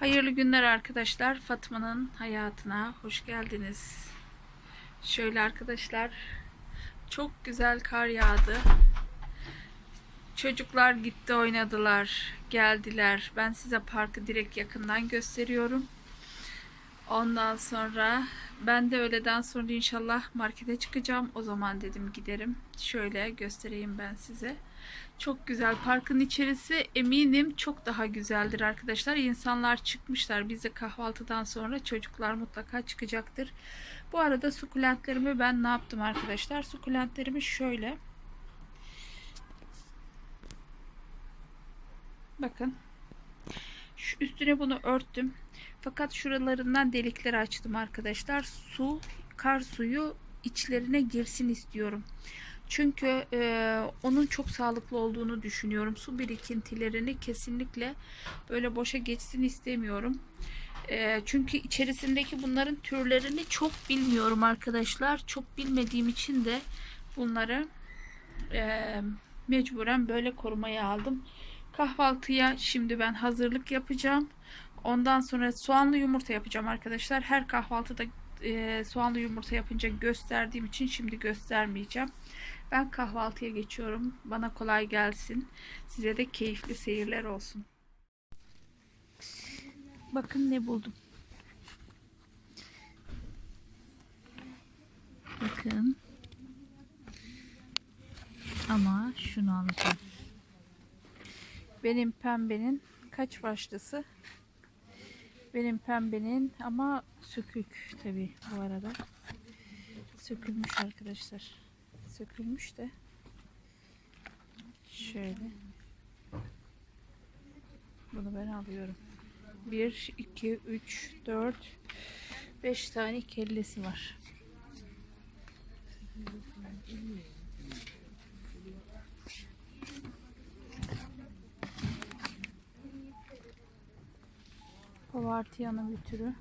Hayırlı günler arkadaşlar. Fatma'nın hayatına hoş geldiniz. Şöyle arkadaşlar çok güzel kar yağdı. Çocuklar gitti oynadılar, geldiler. Ben size parkı direkt yakından gösteriyorum. Ondan sonra ben de öğleden sonra inşallah markete çıkacağım. O zaman dedim giderim. Şöyle göstereyim ben size. Çok güzel. Parkın içerisi eminim çok daha güzeldir arkadaşlar. İnsanlar çıkmışlar. Biz de kahvaltıdan sonra çocuklar mutlaka çıkacaktır. Bu arada sukulentlerimi ben ne yaptım arkadaşlar? Sukulentlerimi şöyle. Bakın. Şu üstüne bunu örttüm. Fakat şuralarından delikler açtım arkadaşlar. Su, kar suyu içlerine girsin istiyorum. Çünkü e, onun çok sağlıklı olduğunu düşünüyorum. Su birikintilerini kesinlikle böyle boşa geçsin istemiyorum. E, çünkü içerisindeki bunların türlerini çok bilmiyorum arkadaşlar. Çok bilmediğim için de bunları e, mecburen böyle korumaya aldım. Kahvaltıya şimdi ben hazırlık yapacağım. Ondan sonra soğanlı yumurta yapacağım arkadaşlar. Her kahvaltıda e, soğanlı yumurta yapınca gösterdiğim için şimdi göstermeyeceğim. Ben kahvaltıya geçiyorum. Bana kolay gelsin. Size de keyifli seyirler olsun. Bakın ne buldum. Bakın. Ama şunu alacağım. Benim pembenin kaç başlısı? Benim pembenin ama sökük tabi bu arada. Sökülmüş arkadaşlar. Sökülmüş de. Şöyle. Bunu ben alıyorum. 1, 2, 3, 4, 5 tane kellesi var. Pavartiyanın bir türü.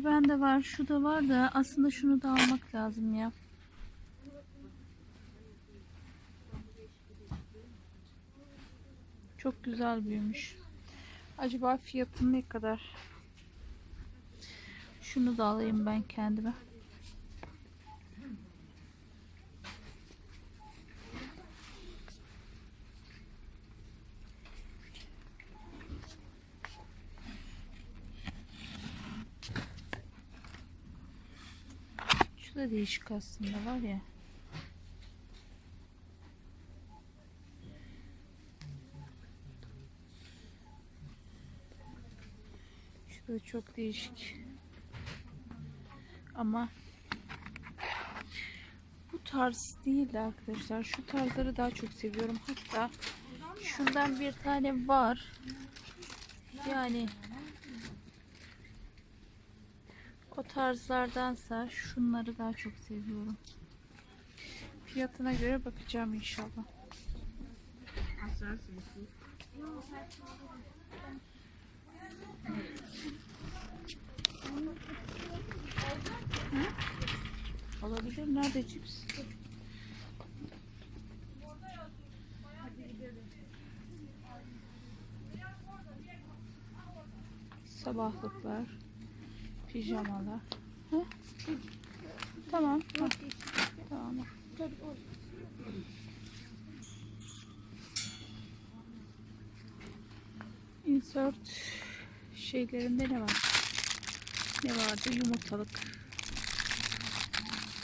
Şu bende var, şu da var da aslında şunu da almak lazım ya. Çok güzel büyümüş. Acaba fiyatı ne kadar? Şunu da alayım ben kendime. Şu da değişik aslında var ya. Şu da çok değişik. Ama bu tarz değil de arkadaşlar. Şu tarzları daha çok seviyorum. Hatta şundan bir tane var. Yani o tarzlardansa şunları daha çok seviyorum. Fiyatına göre bakacağım inşallah. Hı? Olabilir. Nerede cips? Sabahlıklar, pijamalar. Hı? Tamam. Tamam. Insert şeylerinde ne var? Ne vardı? Yumurtalık.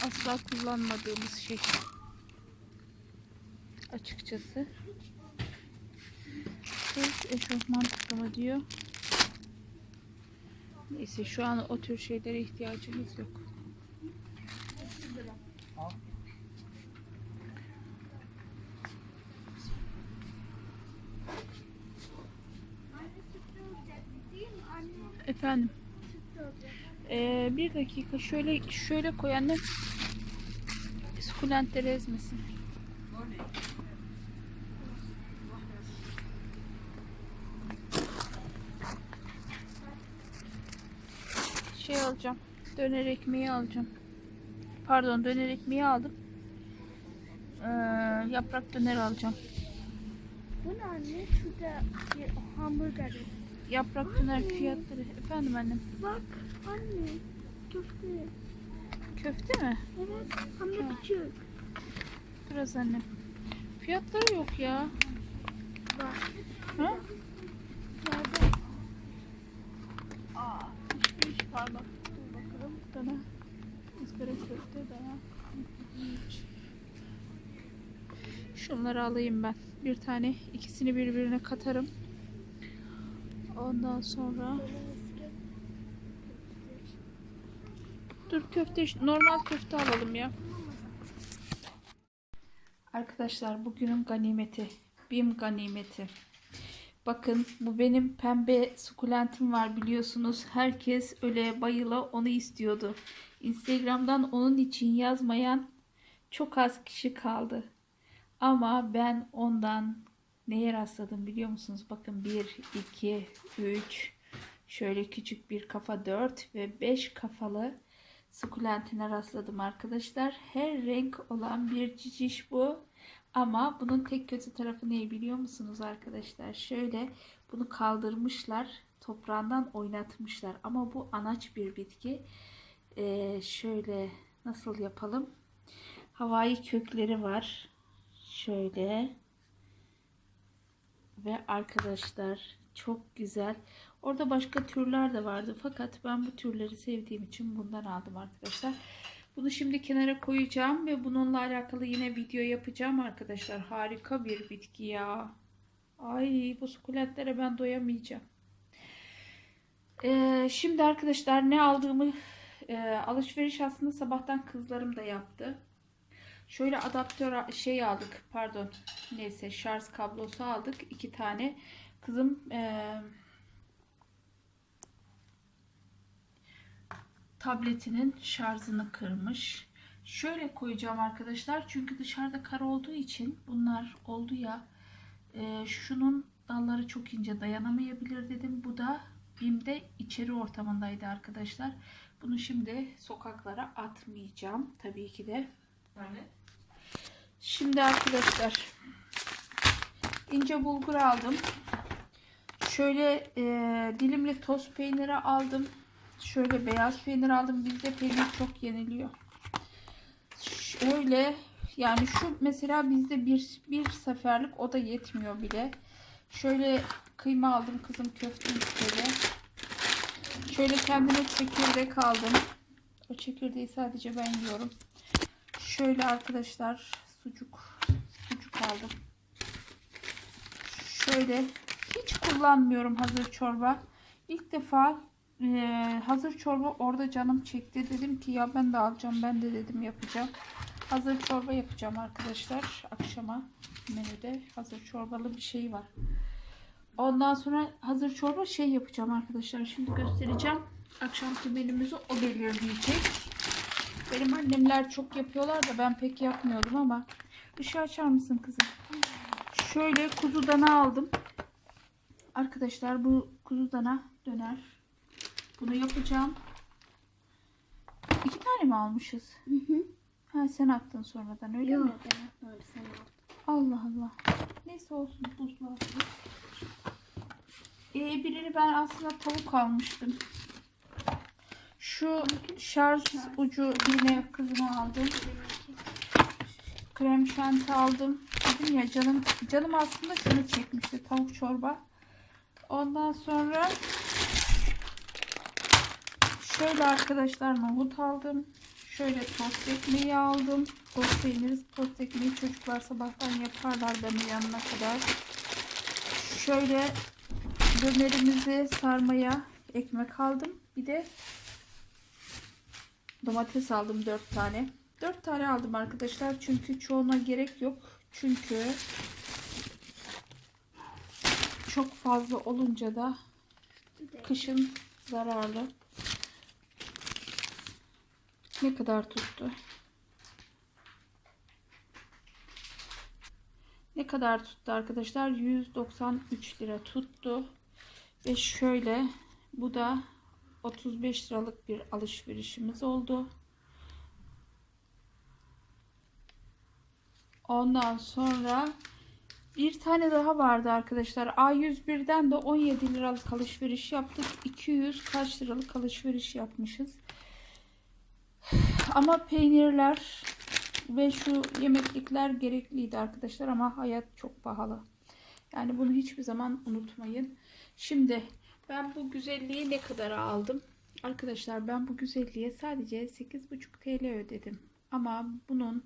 Asla kullanmadığımız şey. Açıkçası. Kız eşofman takımı diyor. Neyse şu an o tür şeylere ihtiyacımız yok. Efendim. Ee, bir dakika şöyle şöyle koy anne. Sukulentleri ezmesin. Şey alacağım. Döner ekmeği alacağım. Pardon döner ekmeği aldım. Ee, yaprak döner alacağım. Bu ne anne? Şurada bir hamburger. Yaprak döner fiyatları. Efendim annem. Bak anne. Köfte. Köfte mi? Evet. Hem de küçük. Biraz annem. Fiyatları yok ya. Bak. Ha? Nerede? Aa, hiç hiç pardon. Dur bakalım. Dana. ızgara köfte dana. Hiç. Şunları alayım ben. Bir tane. ikisini birbirine katarım. Ondan sonra dur köfte normal köfte alalım ya. Arkadaşlar bugünün ganimeti. Bim ganimeti. Bakın bu benim pembe sukulentim var biliyorsunuz. Herkes öyle bayıla onu istiyordu. Instagram'dan onun için yazmayan çok az kişi kaldı. Ama ben ondan neye rastladım biliyor musunuz? Bakın 1, 2, 3, şöyle küçük bir kafa 4 ve 5 kafalı sukulentine rastladım arkadaşlar. Her renk olan bir ciciş bu. Ama bunun tek kötü tarafı ne biliyor musunuz arkadaşlar? Şöyle bunu kaldırmışlar. Toprağından oynatmışlar. Ama bu anaç bir bitki. Ee, şöyle nasıl yapalım? Havai kökleri var. Şöyle. Ve arkadaşlar çok güzel. Orada başka türler de vardı. Fakat ben bu türleri sevdiğim için bundan aldım arkadaşlar. Bunu şimdi kenara koyacağım ve bununla alakalı yine video yapacağım arkadaşlar. Harika bir bitki ya. Ay bu sukulentlere ben doyamayacağım. Ee, şimdi arkadaşlar ne aldığımı e, alışveriş aslında sabahtan kızlarım da yaptı. Şöyle adaptör şey aldık. Pardon. Neyse şarj kablosu aldık. iki tane. Kızım e, tabletinin şarjını kırmış. Şöyle koyacağım arkadaşlar. Çünkü dışarıda kar olduğu için bunlar oldu ya. e, şunun dalları çok ince dayanamayabilir dedim. Bu da BİM'de içeri ortamındaydı arkadaşlar. Bunu şimdi sokaklara atmayacağım. Tabii ki de. Şimdi arkadaşlar ince bulgur aldım. Şöyle e, dilimli toz peyniri aldım. Şöyle beyaz peynir aldım. Bizde peynir çok yeniliyor. Şöyle yani şu mesela bizde bir, bir seferlik o da yetmiyor bile. Şöyle kıyma aldım kızım köfte istedi. Şöyle kendime çekirdek aldım. O çekirdeği sadece ben yiyorum. Şöyle arkadaşlar sucuk sucuk aldım. Şöyle hiç kullanmıyorum hazır çorba. İlk defa e, hazır çorba orada canım çekti. Dedim ki ya ben de alacağım. Ben de dedim yapacağım. Hazır çorba yapacağım arkadaşlar. Akşama menüde hazır çorbalı bir şey var. Ondan sonra hazır çorba şey yapacağım arkadaşlar. Şimdi göstereceğim. Akşamki menümüzü o belirleyecek. Benim annemler çok yapıyorlar da ben pek yapmıyordum ama. Işığı açar mısın kızım? Şöyle kuzu dana aldım. Arkadaşlar bu kuzu dana döner. Bunu yapacağım. İki tane mi almışız? Hı hı. Ha sen attın sonradan öyle Yok mi? ben yapmadım sen al. Allah Allah. Neyse olsun buzlu atayım. Ee, birini ben aslında tavuk almıştım. Şu şarj ucu yine kızıma aldım. Krem şanti aldım. Dedim ya canım canım aslında şunu çekmişti tavuk çorba. Ondan sonra şöyle arkadaşlar nohut aldım. Şöyle tost ekmeği aldım. Tost peyniri, tost ekmeği çocuklar sabahtan yaparlar ben uyanana kadar. Şöyle dönerimizi sarmaya ekmek aldım. Bir de domates aldım 4 tane. 4 tane aldım arkadaşlar. Çünkü çoğuna gerek yok. Çünkü çok fazla olunca da kışın zararlı. Ne kadar tuttu? Ne kadar tuttu arkadaşlar? 193 lira tuttu. Ve şöyle bu da 35 liralık bir alışverişimiz oldu. Ondan sonra bir tane daha vardı arkadaşlar. A101'den de 17 liralık alışveriş yaptık. 200 kaç liralık alışveriş yapmışız. Ama peynirler ve şu yemeklikler gerekliydi arkadaşlar ama hayat çok pahalı. Yani bunu hiçbir zaman unutmayın. Şimdi ben bu güzelliği ne kadar aldım? Arkadaşlar ben bu güzelliğe sadece 8,5 TL ödedim. Ama bunun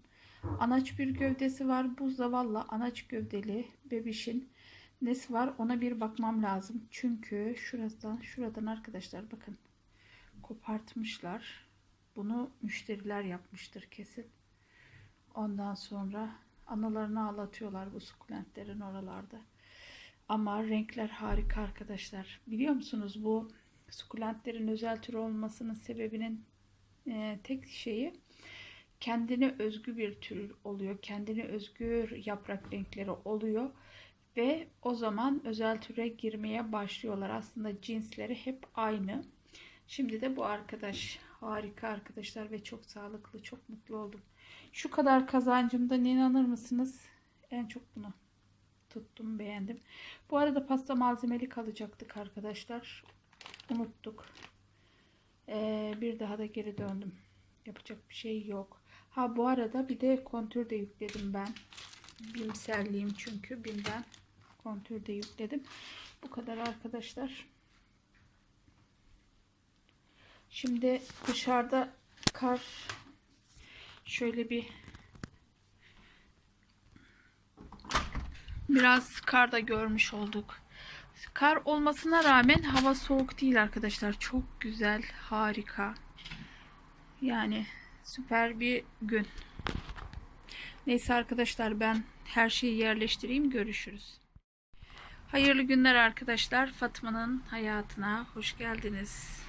anaç bir gövdesi var. Bu zavallı anaç gövdeli bebişin nesi var ona bir bakmam lazım. Çünkü şuradan şuradan arkadaşlar bakın kopartmışlar. Bunu müşteriler yapmıştır kesin. Ondan sonra analarını ağlatıyorlar bu sukulentlerin oralarda. Ama renkler harika arkadaşlar. Biliyor musunuz bu sukulentlerin özel tür olmasının sebebinin e, tek şeyi kendine özgü bir tür oluyor. Kendine özgü yaprak renkleri oluyor. Ve o zaman özel türe girmeye başlıyorlar. Aslında cinsleri hep aynı. Şimdi de bu arkadaş harika arkadaşlar ve çok sağlıklı. Çok mutlu oldum. Şu kadar kazancımdan inanır mısınız? En çok bunu tuttum beğendim. Bu arada pasta malzemeli kalacaktık arkadaşlar. Unuttuk. Ee, bir daha da geri döndüm. Yapacak bir şey yok. Ha bu arada bir de kontür de yükledim ben. Bimselliyim çünkü BİM'den kontür de yükledim. Bu kadar arkadaşlar. Şimdi dışarıda kar şöyle bir biraz kar da görmüş olduk. Kar olmasına rağmen hava soğuk değil arkadaşlar. Çok güzel, harika. Yani süper bir gün. Neyse arkadaşlar ben her şeyi yerleştireyim. Görüşürüz. Hayırlı günler arkadaşlar. Fatma'nın hayatına hoş geldiniz.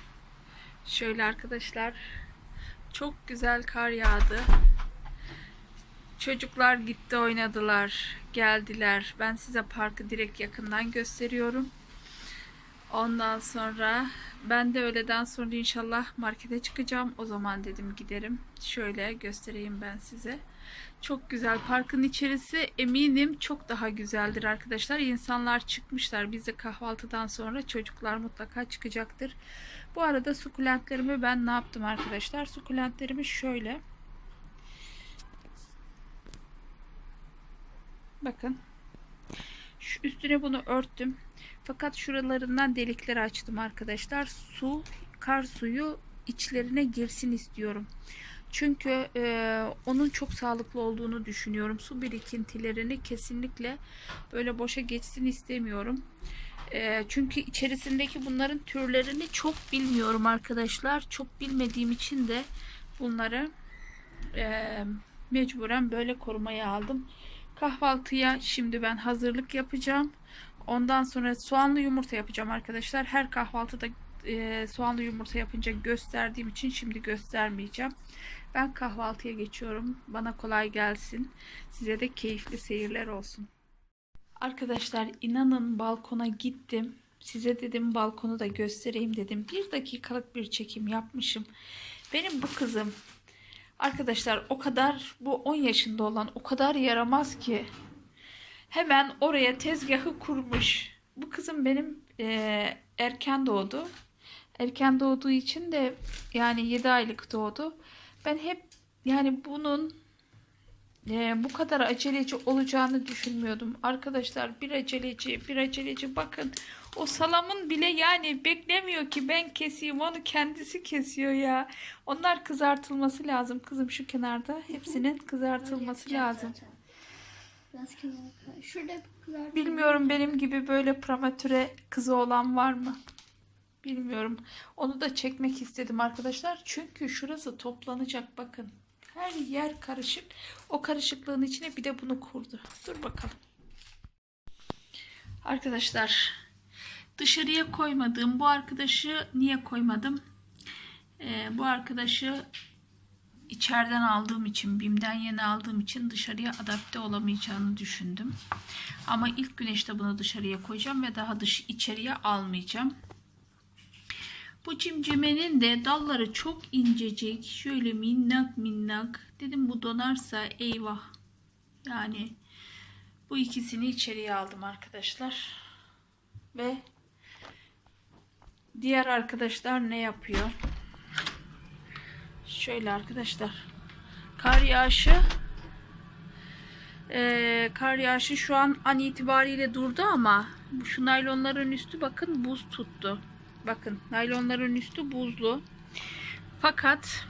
Şöyle arkadaşlar çok güzel kar yağdı. Çocuklar gitti oynadılar, geldiler. Ben size parkı direkt yakından gösteriyorum. Ondan sonra ben de öğleden sonra inşallah markete çıkacağım. O zaman dedim giderim. Şöyle göstereyim ben size. Çok güzel. Parkın içerisi eminim çok daha güzeldir arkadaşlar. İnsanlar çıkmışlar. Biz de kahvaltıdan sonra çocuklar mutlaka çıkacaktır. Bu arada sukulentlerimi ben ne yaptım arkadaşlar? Sukulentlerimi şöyle Bakın. Şu üstüne bunu örttüm. Fakat şuralarından delikler açtım arkadaşlar. Su, kar suyu içlerine girsin istiyorum. Çünkü e, onun çok sağlıklı olduğunu düşünüyorum. Su birikintilerini kesinlikle böyle boşa geçsin istemiyorum. E, çünkü içerisindeki bunların türlerini çok bilmiyorum arkadaşlar. Çok bilmediğim için de bunları e, mecburen böyle korumaya aldım. Kahvaltıya şimdi ben hazırlık yapacağım. Ondan sonra soğanlı yumurta yapacağım arkadaşlar. Her kahvaltıda e, soğanlı yumurta yapınca gösterdiğim için şimdi göstermeyeceğim. Ben kahvaltıya geçiyorum. Bana kolay gelsin. Size de keyifli seyirler olsun. Arkadaşlar inanın balkona gittim. Size dedim balkonu da göstereyim dedim. Bir dakikalık bir çekim yapmışım. Benim bu kızım Arkadaşlar o kadar bu 10 yaşında olan o kadar yaramaz ki hemen oraya tezgahı kurmuş. Bu kızım benim e, erken doğdu. Erken doğduğu için de yani 7 aylık doğdu. Ben hep yani bunun e, bu kadar aceleci olacağını düşünmüyordum. Arkadaşlar bir aceleci bir aceleci bakın o salamın bile yani beklemiyor ki ben keseyim onu kendisi kesiyor ya. Onlar kızartılması lazım kızım şu kenarda hepsinin kızartılması lazım. Şurada kızartma. Bilmiyorum benim gibi böyle prematüre kızı olan var mı? Bilmiyorum. Onu da çekmek istedim arkadaşlar. Çünkü şurası toplanacak bakın. Her yer karışık. O karışıklığın içine bir de bunu kurdu. Dur bakalım. Arkadaşlar dışarıya koymadığım bu arkadaşı niye koymadım? Ee, bu arkadaşı içeriden aldığım için, BİM'den yeni aldığım için dışarıya adapte olamayacağını düşündüm. Ama ilk güneşte bunu dışarıya koyacağım ve daha dış içeriye almayacağım. Bu cimcimenin de dalları çok incecik. Şöyle minnak minnak. Dedim bu donarsa eyvah. Yani bu ikisini içeriye aldım arkadaşlar. Ve diğer arkadaşlar ne yapıyor? Şöyle arkadaşlar. Kar yağışı eee, kar yağışı şu an an itibariyle durdu ama şu naylonların üstü bakın buz tuttu. Bakın naylonların üstü buzlu. Fakat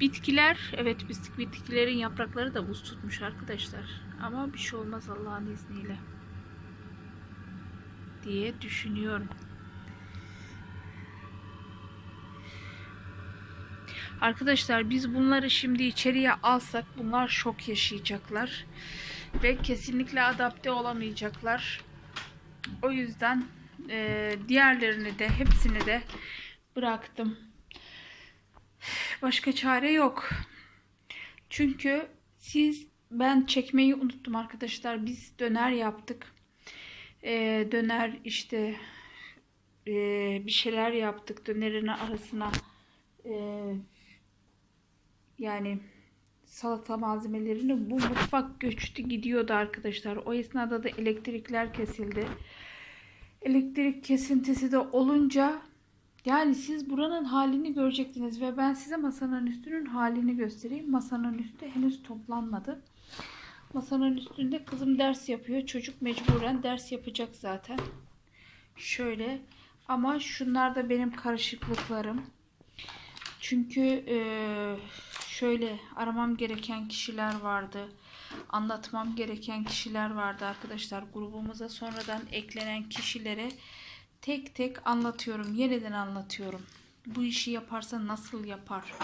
bitkiler evet bit- bitkilerin yaprakları da buz tutmuş arkadaşlar. Ama bir şey olmaz Allah'ın izniyle. Diye düşünüyorum. Arkadaşlar biz bunları şimdi içeriye alsak bunlar şok yaşayacaklar. Ve kesinlikle adapte olamayacaklar. O yüzden e, diğerlerini de hepsini de bıraktım. Başka çare yok. Çünkü siz ben çekmeyi unuttum arkadaşlar. Biz döner yaptık. E, döner işte e, bir şeyler yaptık. Dönerin arasına e, yani salata malzemelerini bu mutfak göçtü gidiyordu arkadaşlar. O esnada da elektrikler kesildi. Elektrik kesintisi de olunca yani siz buranın halini görecektiniz ve ben size masanın üstünün halini göstereyim. Masanın üstü henüz toplanmadı. Masanın üstünde kızım ders yapıyor. Çocuk mecburen ders yapacak zaten. Şöyle ama şunlar da benim karışıklıklarım. Çünkü eee, şöyle aramam gereken kişiler vardı. Anlatmam gereken kişiler vardı arkadaşlar. Grubumuza sonradan eklenen kişilere tek tek anlatıyorum. Yeniden anlatıyorum. Bu işi yaparsa nasıl yapar?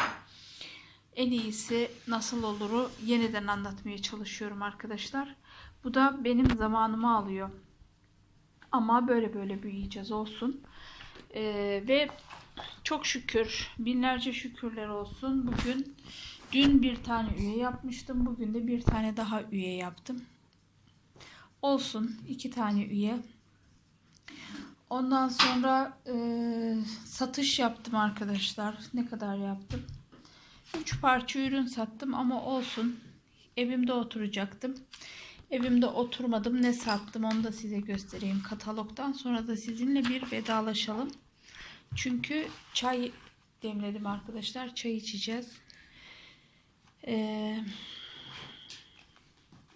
En iyisi nasıl oluru yeniden anlatmaya çalışıyorum arkadaşlar. Bu da benim zamanımı alıyor. Ama böyle böyle büyüyeceğiz olsun. Ee, ve çok şükür, binlerce şükürler olsun. Bugün, dün bir tane üye yapmıştım. Bugün de bir tane daha üye yaptım. Olsun, iki tane üye. Ondan sonra e, satış yaptım arkadaşlar. Ne kadar yaptım? Üç parça ürün sattım ama olsun. Evimde oturacaktım. Evimde oturmadım. Ne sattım onu da size göstereyim katalogdan. Sonra da sizinle bir vedalaşalım. Çünkü çay demledim arkadaşlar. Çay içeceğiz. Ee,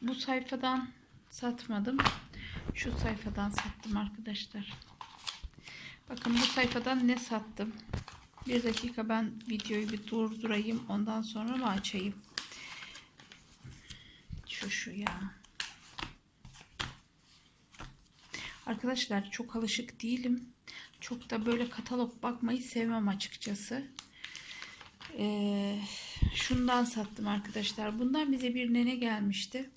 bu sayfadan satmadım. Şu sayfadan sattım arkadaşlar. Bakın bu sayfadan ne sattım? Bir dakika ben videoyu bir durdurayım. Ondan sonra mı açayım? Şu şu ya. Arkadaşlar çok alışık değilim. Çok da böyle katalog bakmayı sevmem açıkçası. Ee, şundan sattım arkadaşlar. Bundan bize bir nene gelmişti.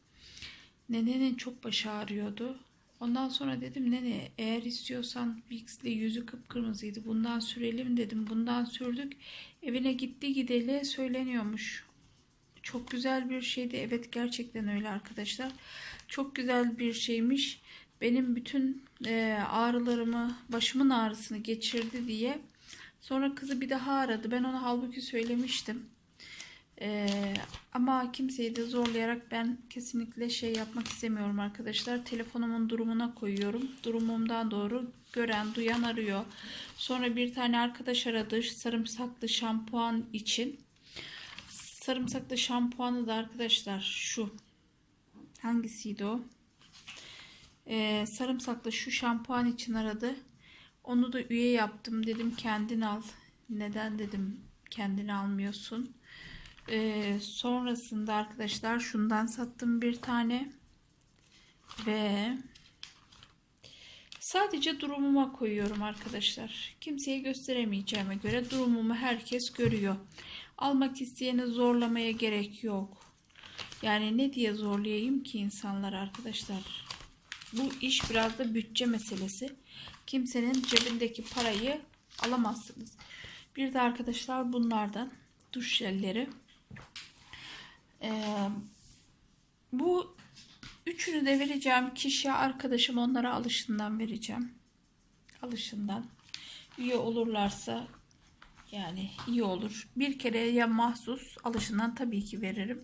Nenenin çok başı ağrıyordu. Ondan sonra dedim nene eğer istiyorsan Vicks'le yüzü kıpkırmızıydı. Bundan sürelim dedim. Bundan sürdük. Evine gitti gideli söyleniyormuş. Çok güzel bir şeydi. Evet gerçekten öyle arkadaşlar. Çok güzel bir şeymiş. Benim bütün e, ağrılarımı, başımın ağrısını geçirdi diye. Sonra kızı bir daha aradı. Ben ona halbuki söylemiştim. E, ama kimseyi de zorlayarak ben kesinlikle şey yapmak istemiyorum arkadaşlar. Telefonumun durumuna koyuyorum. Durumumdan doğru gören, duyan arıyor. Sonra bir tane arkadaş aradı sarımsaklı şampuan için. Sarımsaklı şampuanı da arkadaşlar şu. Hangisiydi o? Ee, sarımsaklı şu şampuan için aradı. Onu da üye yaptım. Dedim kendin al. Neden dedim kendini almıyorsun. Ee, sonrasında arkadaşlar şundan sattım bir tane. Ve sadece durumuma koyuyorum arkadaşlar. Kimseye gösteremeyeceğime göre durumumu herkes görüyor. Almak isteyeni zorlamaya gerek yok. Yani ne diye zorlayayım ki insanlar arkadaşlar. Bu iş biraz da bütçe meselesi. Kimsenin cebindeki parayı alamazsınız. Bir de arkadaşlar bunlardan duş jelleri. Ee, bu üçünü de vereceğim kişiye arkadaşım onlara alışından vereceğim. Alışından. Üye olurlarsa yani iyi olur. Bir kere ya mahsus alışından tabii ki veririm.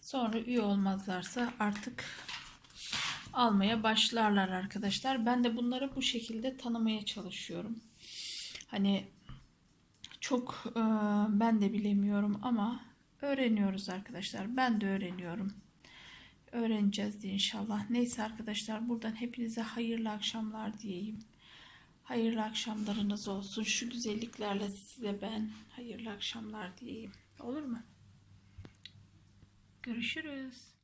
Sonra üye olmazlarsa artık almaya başlarlar arkadaşlar. Ben de bunları bu şekilde tanımaya çalışıyorum. Hani çok e, ben de bilemiyorum ama öğreniyoruz arkadaşlar. Ben de öğreniyorum. Öğreneceğiz de inşallah. Neyse arkadaşlar buradan hepinize hayırlı akşamlar diyeyim. Hayırlı akşamlarınız olsun. Şu güzelliklerle size ben hayırlı akşamlar diyeyim. Olur mu? Görüşürüz.